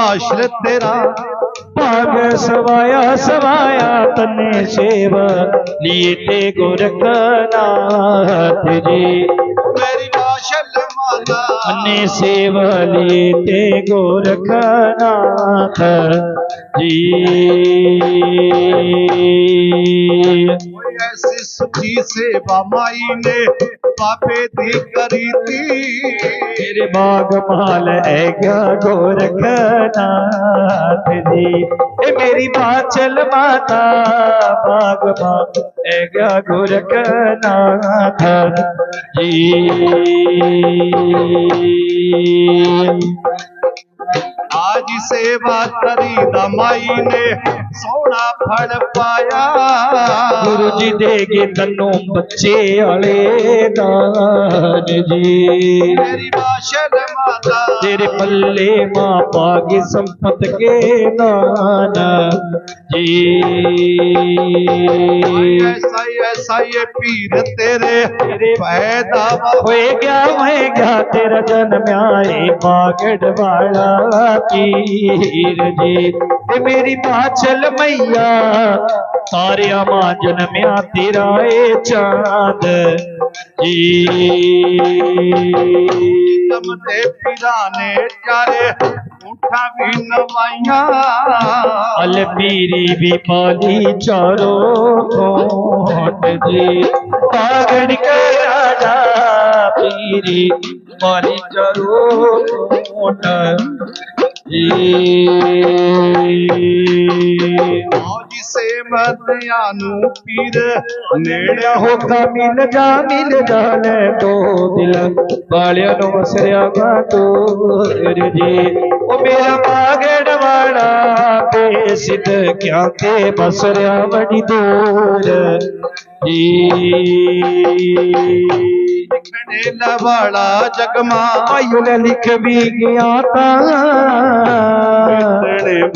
ਆਸ਼ਰਿਤ ਤੇਰਾ। ਭਾਗ ਸਵਾਇਆ ਸਵਾਇਆ ਤਨੇ ਸੇਵ। ਲੀਏ ਤੇ ਗੋਰਖਨਾਥ ਜੀ। ਮੇਰੀ ਬਾਸ਼ਲ ਮਾਤਾ ਅਨੇ ਸੇਵ ਲੀਏ ਤੇ ਗੋਰਖਨਾਥ ਜੀ। ਕੋਈ ਐਸੀ ਸੁਖੀ ਸੇਵਾ ਮਾਈ ਨੇ। पापे दी करी थी तेरे बाग माल है क्या गोरखनाथ जी? ए मेरी पाचल माता बाग माल है क्या गोरखनाथ जी? आज सेवा करी दमाई ने ਸੋਹਣਾ ਫੜ ਪਾਇਆ ਗੁਰੂ ਜੀ ਦੇਗੇ ਤੈਨੂੰ ਬੱਚੇ ਵਾਲੇ ਦਾਨ ਜੀ ਮੇਰੀ ਬਾਸ਼ਲ ਮਾਤਾ ਤੇਰੇ ਪੱਲੇ ਮਾਂ ਪਾਗੀ ਸੰਪਤ ਕੇ ਨਾਨ ਜੀ ਐਸਾ ਹੀ ਐਸਾ ਹੀ ਇਹ ਪੀਰ ਤੇਰੇ ਪੈਦਾ ਵਾ ਹੋਏ ਗਿਆ ਹੋਏ ਗਿਆ ਤੇਰਾ ਜਨਮ ਆਏ ਬਾਗੜ ਵਾਲਾ ਪੀਰ ਜੀ ਤੇ ਮੇਰੀ ਬਾਛਲ ਮਈਆ ਤਾਰਿਆ ਮਾਂ ਜਨਮਿਆ ਤੇਰਾ ਏ ਚਾਂਦ ਜੀ ਦਮ ਤੇ ਪੀਰਾਂ ਨੇ ਚਾਰੇ ਊਠਾਂ ਵੀ ਨਵਾਈਆਂ ਅਲ ਪੀਰੀ ਵੀ ਪਾਲੀ ਚਾਰੋ ਕੋਟ ਜੀ ਪਾਗੜ ਕੇ ਰਾਜਾ ਪੀਰੀ ਪਾਲੀ ਚਾਰੋ ਕੋਟ ਜੀ ਮੌਜ ਸੇ ਨੂੰ ਪੀਰ ਨੇੜੇ ਹੋਗਾ ਮਿਲ ਜਾ ਮਿਲ ਜਾ ਲੈ ਤੋ ਦਿਲ ਵਾਲਿਆਂ ਨੂੰ ਵਸਰਿਆ ਗਾ ਤੋਰ ਜੀ ਉਹ ਮੇਰਾ ਬਾਗੜ ਵਾਲਾ ਬੇਸਿੱਧ ਕਿਆ ਤੇ ਬਸਰਿਆ ਬੜੀ ਦੂਰ ਜੀ लिखने लवाड़ा जगमा उन लिख भी गया था। लिखने